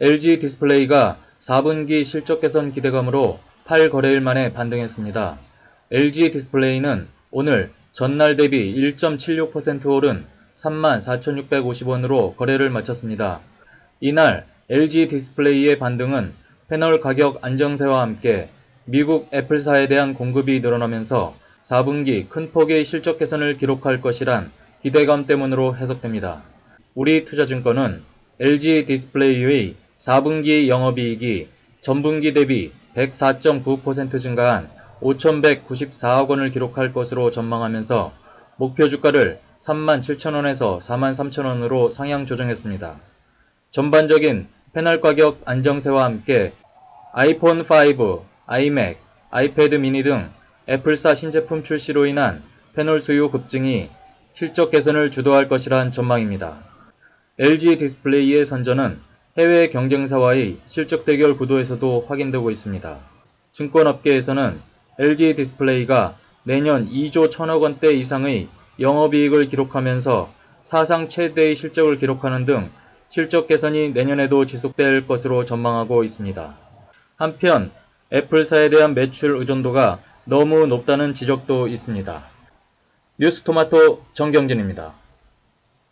LG 디스플레이가 4분기 실적 개선 기대감으로 8거래일 만에 반등했습니다. LG 디스플레이는 오늘 전날 대비 1.76% 오른 34,650원으로 거래를 마쳤습니다. 이날 LG 디스플레이의 반등은 패널 가격 안정세와 함께 미국 애플사에 대한 공급이 늘어나면서 4분기 큰 폭의 실적 개선을 기록할 것이란 기대감 때문으로 해석됩니다. 우리 투자증권은 LG 디스플레이의 4분기 영업이익이 전분기 대비 104.9% 증가한 5,194억 원을 기록할 것으로 전망하면서 목표 주가를 37,000원에서 43,000원으로 상향 조정했습니다. 전반적인 패널 가격 안정세와 함께 아이폰 5, 아이맥, 아이패드 미니 등 애플사 신제품 출시로 인한 패널 수요 급증이 실적 개선을 주도할 것이란 전망입니다. LG 디스플레이의 선전은 해외 경쟁사와의 실적 대결 구도에서도 확인되고 있습니다. 증권업계에서는 LG 디스플레이가 내년 2조 1000억 원대 이상의 영업이익을 기록하면서 사상 최대의 실적을 기록하는 등 실적 개선이 내년에도 지속될 것으로 전망하고 있습니다. 한편 애플사에 대한 매출 의존도가 너무 높다는 지적도 있습니다. 뉴스토마토 정경진입니다.